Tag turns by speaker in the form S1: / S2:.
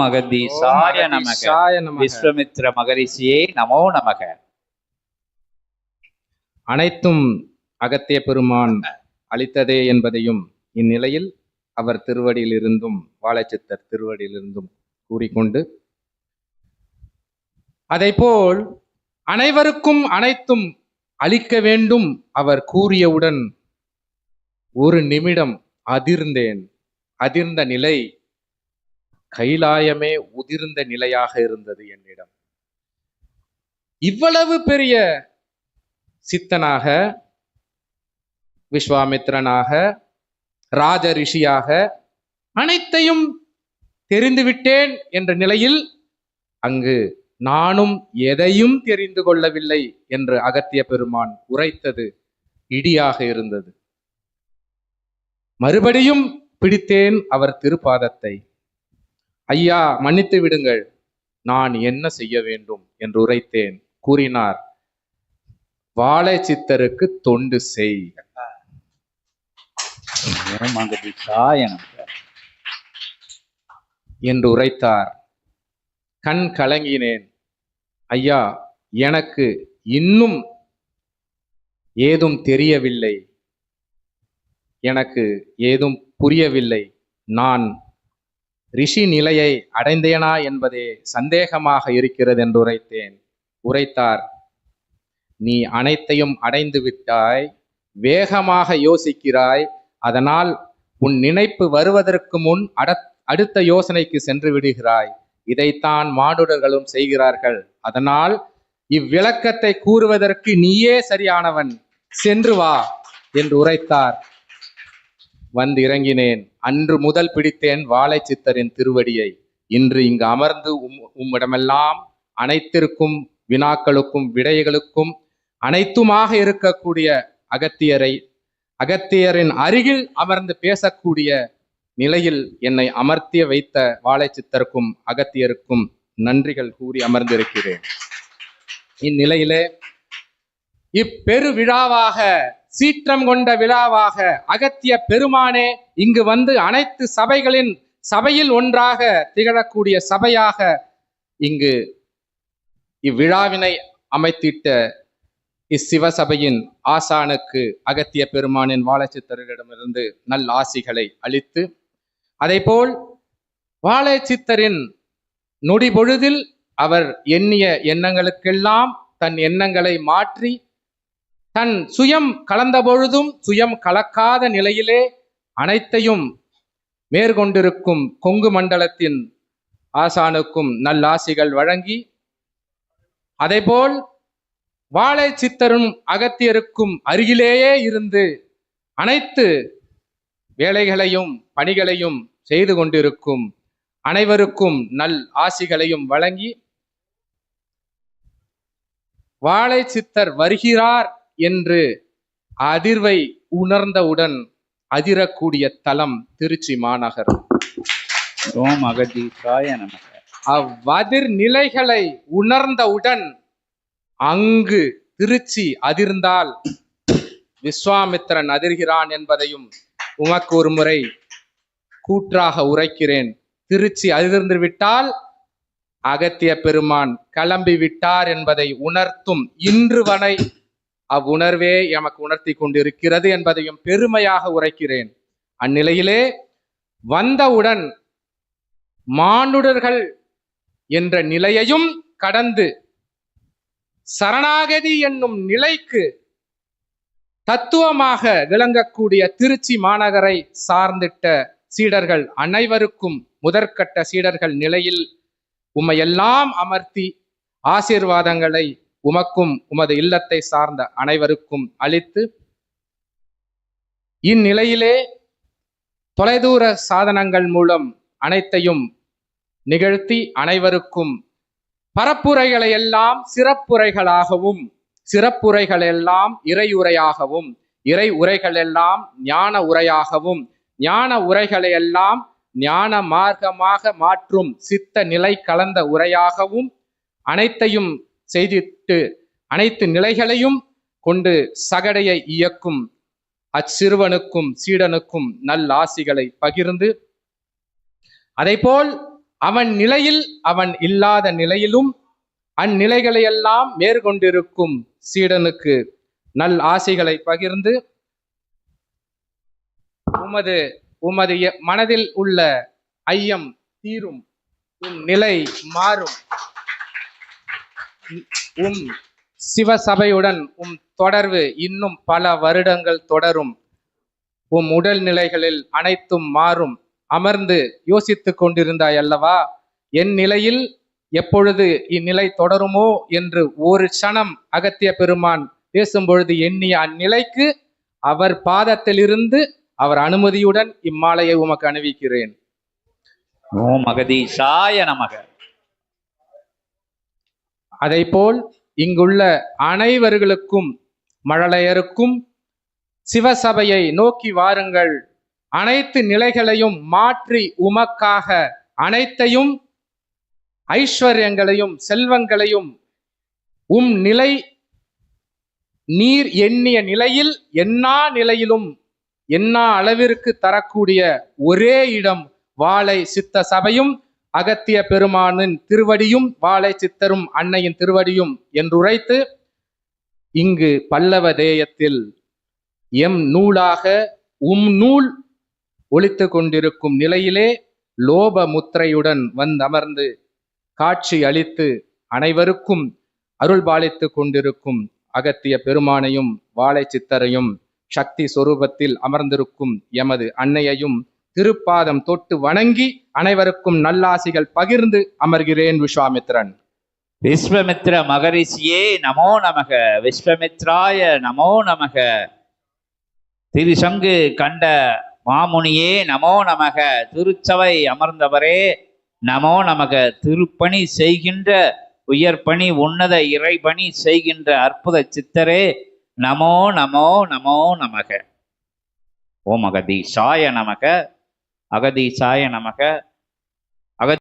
S1: அகதீசாய நமக. விஸ்வமித்ர மகரிஷியே நமோ நமக
S2: அனைத்தும் அகத்திய பெருமான் அளித்ததே என்பதையும் இந்நிலையில் அவர் திருவடியிலிருந்தும் வாழைச்சித்தர் திருவடியிலிருந்தும் கூறிக்கொண்டு அதைப்போல் அனைவருக்கும் அனைத்தும் அளிக்க வேண்டும் அவர் கூறியவுடன் ஒரு நிமிடம் அதிர்ந்தேன் அதிர்ந்த நிலை கைலாயமே உதிர்ந்த நிலையாக இருந்தது என்னிடம். இவ்வளவு பெரிய சித்தனாக விஸ்வாமித்ரனாக ராஜ ரிஷியாக அனைத்தையும் தெரிந்துவிட்டேன் என்ற நிலையில் அங்கு நானும் எதையும் தெரிந்து கொள்ளவில்லை என்று அகத்திய பெருமான் உரைத்தது இடியாக இருந்தது. மறுபடியும் பிடித்தேன் அவர் திருப்பாதத்தை. ஐயா மன்னித்து விடுங்கள். நான் என்ன செய்ய வேண்டும் என்று உரைத்தேன். கூறினார் வாழை சித்தருக்கு தொண்டு செய். என்று உரைத்தார். கண் கலங்கினேன். ஐயா எனக்கு இன்னும் ஏதும் தெரியவில்லை. எனக்கு ஏதும் புரியவில்லை. நான் ரிஷி நிலையை அடைந்தேனா என்பதே சந்தேகமாக இருக்கிறது என்று உரைத்தேன். உரைத்தார் நீ அனைத்தையும் அடைந்து விட்டாய் வேகமாக யோசிக்கிறாய் அதனால் உன் நினைப்பு வருவதற்கு முன் அட- அடுத்த யோசனைக்கு சென்று விடுகிறாய். இதைத்தான் மானுடர்களும் செய்கிறார்கள். அதனால் இவ்விளக்கத்தை கூறுவதற்கு நீயே சரியானவன். சென்று வா என்று உரைத்தார். வந்து இறங்கினேன். அன்று முதல் பிடித்தேன் வாழை சித்தரின் திருவடியை. இன்று இங்கு அமர்ந்து உம் உம்மிடமெல்லாம் அனைத்திற்கும் வினாக்களுக்கும் விடைகளுக்கும் அனைத்துமாக இருக்கக்கூடிய அகத்தியரை அகத்தியரின் அருகில் அமர்ந்து பேசக்கூடிய நிலையில் என்னை அமர்த்திய வைத்த வாழை சித்தருக்கும் அகத்தியருக்கும் நன்றிகள் கூறி அமர்ந்திருக்கிறேன். இந்நிலையிலே இப்பெரு விழாவாக சீற்றம் கொண்ட விழாவாக அகத்திய பெருமானே இங்கு வந்து அனைத்து சபைகளின் சபையில் ஒன்றாக திகழக்கூடிய சபையாக இங்கு இவ்விழாவினை அமைத்திட்ட இச்சிவசபையின் ஆசானுக்கு அகத்திய பெருமானின் வாழைச்சித்தரிடமிருந்து நல் ஆசிகளை அளித்து அதைப்போல் வாழைச்சித்தரின் நொடி பொழுதில் அவர் எண்ணிய எண்ணங்களுக்கெல்லாம் தன் எண்ணங்களை மாற்றி தன் சுயம் கலந்த பொழுதும் சுயம் கலக்காத நிலையிலே அனைத்தையும் மேற்கொண்டிருக்கும் கொங்கு மண்டலத்தின் ஆசானுக்கும் நல்லாசிகள் வழங்கி அதேபோல் வாழை சித்தரும் அகத்தியருக்கும் அருகிலேயே இருந்து அனைத்து வேலைகளையும் பணிகளையும் செய்து கொண்டிருக்கும் அனைவருக்கும் நல் ஆசிகளையும் வழங்கி வாழை சித்தர் வருகிறார் என்று அதிர்வை உணர்ந்தவுடன் அதிரக்கூடிய தலம் திருச்சி மாநகரம்
S1: ஓம் அகதீசாய நமக.
S2: அவ்வதிர் நிலைகளை உணர்ந்தவுடன் அங்கு திருச்சி அதிர்ந்தால் விஸ்வாமித்திரன் அதிர்கிறான் என்பதையும் உமக்கு ஒரு முறை கூற்றாக உரைக்கிறேன். திருச்சி அதிர்ந்து விட்டால் அகத்திய பெருமான் கிளம்பி விட்டார் என்பதை உணர்த்தும் இன்று வரை அவ்வுணர்வே எமக்கு உணர்த்தி கொண்டிருக்கிறது என்பதையும் பெருமையாக உரைக்கிறேன். அந்நிலையிலே வந்தவுடன் மானுடர்கள் என்ற நிலையையும் கடந்து சரணாகதி என்னும் நிலைக்கு தத்துவமாக விளங்கக்கூடிய திருச்சி மாநகரை சார்ந்திட்ட சீடர்கள் அனைவருக்கும் முதற்கட்ட சீடர்கள் நிலையில் உம்மையெல்லாம் அமர்த்தி ஆசீர்வாதங்களை உமக்கும் உமது இல்லத்தை சார்ந்த அனைவருக்கும் அளித்து இந்நிலையிலே தொலைதூர சாதனங்கள் மூலம் அனைத்தையும் நிகழ்த்தி அனைவருக்கும் பரப்புரைகளை எல்லாம் சிறப்புரைகளாகவும் சிறப்புரைகள் எல்லாம் இறையுரையாகவும் இறை உரைகள் எல்லாம் ஞான உரையாகவும் ஞான உரைகளை எல்லாம் ஞான மார்க்கமாக மாற்றும் சித்த நிலை கலந்த உரையாகவும் அனைத்தையும் செய்திட்டு அனைத்து நிலைகளையும் கொண்டு சகடையை இயக்கும் அச்சிறுவனுக்கும் சீடனுக்கும் நல் ஆசிகளை பகிர்ந்து அதைபோல் அவன் நிலையில் அவன் இல்லாத நிலையிலும் அந்நிலைகளையெல்லாம் மேற்கொண்டிருக்கும் சீடனுக்கு நல் ஆசைகளை பகிர்ந்து உமது உமது மனதில் உள்ள ஐயம் தீரும் உம் நிலை மாறும். உம் சிவசபையுடன் உம் தொடர்பு இன்னும் பல வருடங்கள் தொடரும். உம் உடல் நிலைகளில் அனைத்தும் மாறும். அமர்ந்து யோசித்துக் கொண்டிருந்தாய் அல்லவா? என் நிலையில் எப்பொழுது இந்நிலை தொடருமோ என்று ஒரு க்ஷணம் அகத்திய பெருமான் பேசும்பொழுது எண்ணிய அந்நிலைக்கு அவர் பாதத்திலிருந்து அவர் அனுமதியுடன் இம்மாலையை உமக்கு அணிவிக்கிறேன்.
S1: ஓம் அகதீசாய நமக.
S2: அதைபோல் இங்குள்ள அனைவர்களுக்கும் மழலையருக்கும் சிவசபையை நோக்கி வாருங்கள். அனைத்து நிலைகளையும் மாற்றி உமக்காக அனைத்தையும் ஐஸ்வர்யங்களையும் செல்வங்களையும் உம் நிலை நீர் எண்ணிய நிலையில் எண்ணா நிலையிலும் எண்ணா அளவிற்கு தரக்கூடிய ஒரே இடம் வாழை சித்த சபையும் அகத்திய பெருமானின் திருவடியும் வாழை சித்தரும் அன்னையின் திருவடியும் என்றுரைத்து இங்கு பல்லவ தேயத்தில் எம் நூலாக உம் நூல் ஒழித்து கொண்டிருக்கும் நிலையிலே லோப முத்திரையுடன் வந்தமர்ந்து காட்சி அளித்து அனைவருக்கும் அருள் பாலித்து கொண்டிருக்கும் அகத்திய பெருமானையும் வாழை சித்தரையும் சக்தி சொரூபத்தில் அமர்ந்திருக்கும் எமது அன்னையையும் திருப்பாதம் தொட்டு வணங்கி அனைவருக்கும் நல்லாசிகள் பகிர்ந்து அமர்கிறேன் விஸ்வாமித்ரன்.
S1: விஸ்வமித்ர மகரிஷியே நமோ நமக. விஸ்வமித்ராய நமோ நமக. திருசங்கு கண்ட மாமுனியே நமோ நமக. திருச்சபை அமர்ந்தவரே நமோ நமக. திருப்பணி செய்கின்ற உயர்பணி உன்னத இறைபணி செய்கின்ற அற்புத சித்தரே நமோ நமோ நமோ நமக. ஓ மகதி சாய நமக. அகதீசாய நமக